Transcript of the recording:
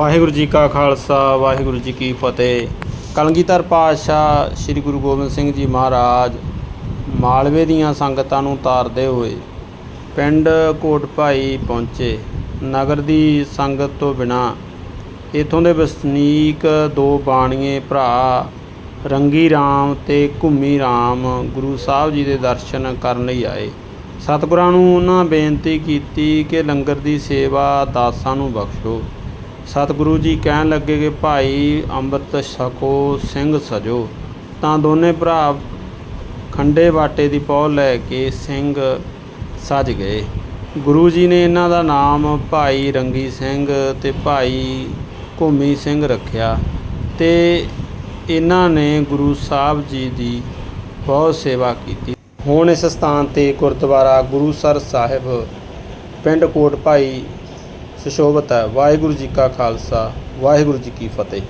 ਵਾਹਿਗੁਰੂ ਜੀ ਕਾ ਖਾਲਸਾ, ਵਾਹਿਗੁਰੂ ਜੀ ਕੀ ਫਤਿਹ। ਕਲਗੀਧਰ ਪਾਤਸ਼ਾਹ ਸ੍ਰੀ ਗੁਰੂ ਗੋਬਿੰਦ ਸਿੰਘ ਜੀ ਮਹਾਰਾਜ ਮਾਲਵੇ ਦੀਆਂ ਸੰਗਤਾਂ ਨੂੰ ਤਾਰਦੇ ਹੋਏ ਪਿੰਡ ਕੋਟ ਭਾਈ ਪਹੁੰਚੇ। ਨਗਰ ਦੀ ਸੰਗਤ ਤੋਂ ਬਿਨਾ ਇਥੋਂ ਦੇ ਵਸਨੀਕ ਦੋ ਬਾਣੀਏ ਭਰਾ ਰੰਗੀ ਰਾਮ ਤੇ ਘੁੰਮੀ ਰਾਮ ਗੁਰੂ ਸਾਹਿਬ ਜੀ ਦੇ ਦਰਸ਼ਨ ਕਰਨ ਲਈ ਆਏ। ਸਤਿਗੁਰਾਂ ਨੂੰ ਉਹਨਾਂ ਬੇਨਤੀ ਕੀਤੀ ਕਿ ਲੰਗਰ ਦੀ ਸੇਵਾ ਦਾਸਾਂ ਨੂੰ ਬਖਸ਼ੋ। ਸਤਿਗੁਰੂ ਜੀ ਕਹਿਣ ਲੱਗੇ ਕਿ ਭਾਈ ਅੰਮ੍ਰਿਤ ਛਕੋ, ਸਿੰਘ ਸਜੋ। ਤਾਂ ਦੋਨੇ ਭਰਾ ਖੰਡੇ ਬਾਟੇ ਦੀ ਪੌ ਲੈ ਕੇ ਸਿੰਘ ਸਜ ਗਏ। ਗੁਰੂ ਜੀ ਨੇ ਇਹਨਾਂ ਦਾ ਨਾਮ ਭਾਈ ਰੰਗੀ ਸਿੰਘ ਤੇ ਭਾਈ ਘੁੰਮੀ ਸਿੰਘ ਰੱਖਿਆ ਤੇ ਇਹਨਾਂ ਨੇ ਗੁਰੂ ਸਾਹਿਬ ਜੀ ਦੀ ਬਹੁਤ ਸੇਵਾ ਕੀਤੀ। ਹੁਣ ਇਸ ਸਥਾਨ ਤੇ ਗੁਰਦੁਆਰਾ ਗੁਰੂਸਰ ਸਾਹਿਬ, ਪਿੰਡ ਕੋਟ ਭਾਈ ਸੁਸ਼ੋਭਤ ਹੈ। ਵਾਹਿਗੁਰੂ ਜੀ ਕਾ ਖਾਲਸਾ ਵਾਹਿਗੁਰੂ ਜੀ ਕੀ ਫਤਿਹ।